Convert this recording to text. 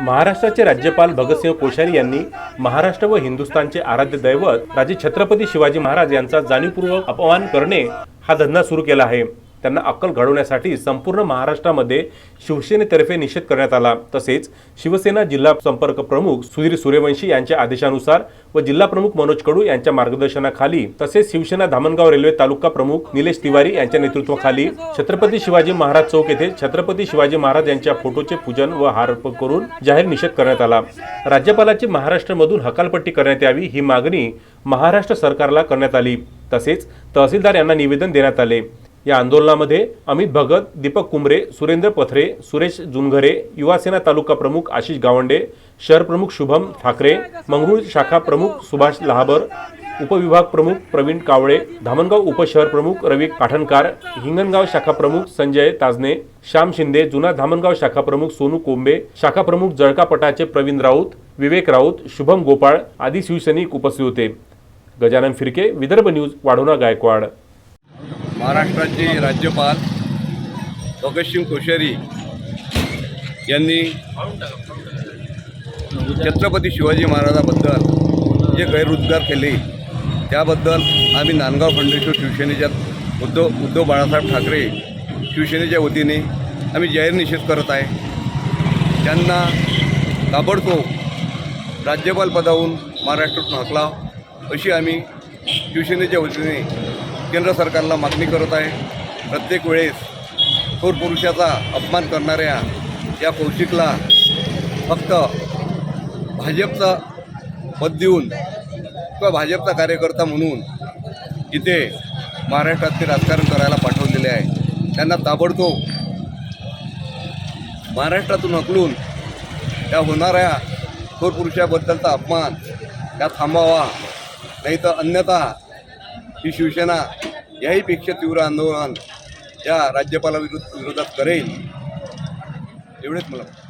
महाराष्ट्राचे राज्यपाल भगतसिंह कोश्यारी यांनी महाराष्ट्र व हिंदुस्थानचे आराध्य दैवत राजे छत्रपती शिवाजी महाराज यांचा जाणीवपूर्वक अपमान करणे हा धंदा सुरू केला आहे. त्यांना अक्कल घडवण्यासाठी संपूर्ण महाराष्ट्रामध्ये शिवसेनेतर्फे निषेध करण्यात आला. तसेच शिवसेना जिल्हा संपर्क प्रमुख सुधीर सूर्यवंशी यांच्या आदेशानुसार व जिल्हा प्रमुख मनोज कडू यांच्या मार्गदर्शनाखाली तसेच शिवसेना धामणगाव रेल्वे तालुका प्रमुख निलेश तिवारी यांच्या नेतृत्वाखाली छत्रपती शिवाजी महाराज चौक येथे छत्रपती शिवाजी महाराज यांच्या फोटोचे पूजन व हार अर्पण करून जाहीर निषेध करण्यात आला. राज्यपालाची महाराष्ट्रामधून हकालपट्टी करण्यात यावी ही मागणी महाराष्ट्र सरकारला करण्यात आली. तसेच तहसीलदार यांना निवेदन देण्यात आले. या आंदोलनामध्ये अमित भगत दीपक कुंबरे सुरेंद्र पथरे सुरेश जुनघरे युवासेना तालुका प्रमुख आशिष गावंडे शहर प्रमुख शुभम ठाकरे मंगरूळ शाखा प्रमुख सुभाष लहाबर उपविभाग प्रमुख प्रवीण कावळे धामणगाव उपशहर प्रमुख रवी काठणकार हिंगणगाव शाखा प्रमुख संजय ताजने श्याम शिंदे जुना धामणगाव शाखा प्रमुख सोनू कोंबे शाखा प्रमुख जळकापटाचे प्रवीण राऊत विवेक राऊत शुभम गोपाळ आदी शिवसैनिक उपस्थित होते. गजानन फिरके विदर्भ न्यूज वाढोणा गायकवाड. महाराष्ट्राचे राज्यपाल भगतसिंग कोश्यारी यांनी छत्रपती शिवाजी महाराजाबद्दल जे गैररोजगार केले त्याबद्दल आम्ही नांदगाव खंडेश्वर शिवसेनेच्या उद्धव उद्धव बाळासाहेब ठाकरे शिवसेनेच्या वतीने आम्ही जाहीर निषेध करत आहे. त्यांना ताबडतोब राज्यपाल पदावरून महाराष्ट्रातून हकलाव अशी आम्ही शिवसेनेच्या वतीने केंद्र सरकारला मागणी करत आहे. प्रत्येक वेळेस थोर पुरुषाचा अपमान करणाऱ्या या कौशिकला फक्त भाजपचा पद देऊन किंवा भाजपचा कार्यकर्ता म्हणून इथे महाराष्ट्रात ते राजकारण करायला पाठवलेले आहे. त्यांना ताबडतोब महाराष्ट्रातून हकलून त्या होणाऱ्या थोर पुरुषाबद्दलचा अपमान त्या थांबावा. नाही तर अन्यथा ही शिवसेना याहीपेक्षा तीव्र आंदोलन या राज्यपालाविरुद्ध विरोधात करेल एवढेच मला